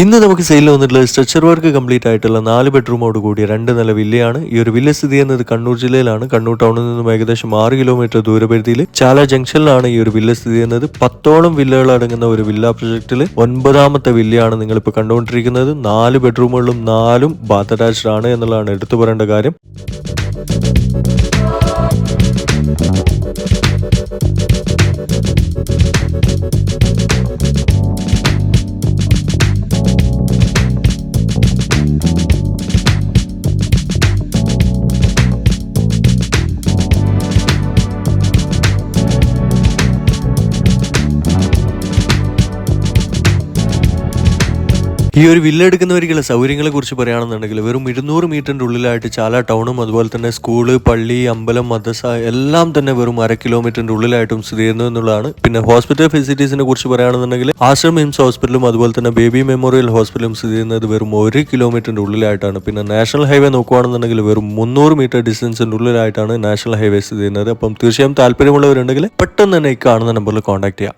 ഇന്ന് നമുക്ക് സെയിൽ വന്നിട്ടുള്ള സ്ട്രെച്ചർ വർക്ക് കംപ്ലീറ്റ് ആയിട്ടുള്ള നാല് ബെഡ്റൂമോട് കൂടിയ രണ്ട് നില വില്ലയാണ്. ഈ ഒരു വില്ല സ്ഥിതി ചെയ്യുന്നത് കണ്ണൂർ ജില്ലയിലാണ്. കണ്ണൂർ ടൗണിൽ നിന്നും ഏകദേശം ആറ് കിലോമീറ്റർ ദൂരപരിധിയിൽ ചാല ജംഗ്ഷനിലാണ് ഈ ഒരു വില്ല സ്ഥിതി ചെയ്യുന്നത്. പത്തോളം വില്ലകൾ അടങ്ങുന്ന ഒരു വില്ല പ്രൊജക്റ്റിൽ ഒൻപതാമത്തെ വില്ലയാണ് നിങ്ങളിപ്പോൾ കണ്ടുകൊണ്ടിരിക്കുന്നത്. നാല് ബെഡ്റൂമുകളിലും നാലും ബാത്ത് അറ്റാച്ച്ഡ് ആണ് എന്നുള്ളതാണ് എടുത്തു പറയേണ്ട കാര്യം. ഈ ഒരു വില്ല എടുക്കുന്നവർക്കുള്ള സൗകര്യങ്ങളെ കുറിച്ച് പറയുകയാണെന്നുണ്ടെങ്കിൽ വെറും ഇരുന്നൂറ് മീറ്ററിന്റെ ഉള്ളിലായിട്ട് ചാല ടൗണും അതുപോലെ തന്നെ സ്കൂൾ പള്ളി അമ്പലം മദ്രസ എല്ലാം തന്നെ വെറും അര കിലോമീറ്ററിന്റെ ഉള്ളിലായിട്ടും സ്ഥിതി ചെയ്യുന്നു എന്നുള്ളതാണ്. പിന്നെ ഹോസ്പിറ്റൽ ഫെസിലിറ്റീസിനെ കുറിച്ച് പറയുകയാണെന്നുണ്ടെങ്കിൽ ആശ്രം എയിംസ് ഹോസ്പിറ്റലും അതുപോലെ തന്നെ ബേബി മെമ്മോറിയൽ ഹോസ്പിറ്റലും സ്ഥിതി ചെയ്യുന്നത് വെറും ഒരു കിലോമീറ്ററിന്റെ ഉള്ളിലായിട്ടാണ്. പിന്നെ നാഷണൽ ഹൈവേ നോക്കുകയാണെന്നുണ്ടെങ്കിൽ വെറും മുന്നൂറ് മീറ്റർ ഡിസ്റ്റൻസിന്റെ ഉള്ളിലായിട്ടാണ് നാഷണൽ ഹൈവേ സ്ഥിതി ചെയ്യുന്നത്. അപ്പം തീർച്ചയായും താല്പര്യമുള്ളവരുണ്ടെങ്കിൽ പെട്ടെന്ന് തന്നെ ഈ കാണുന്ന നമ്പറിൽ കോൺടാക്ട് ചെയ്യാം.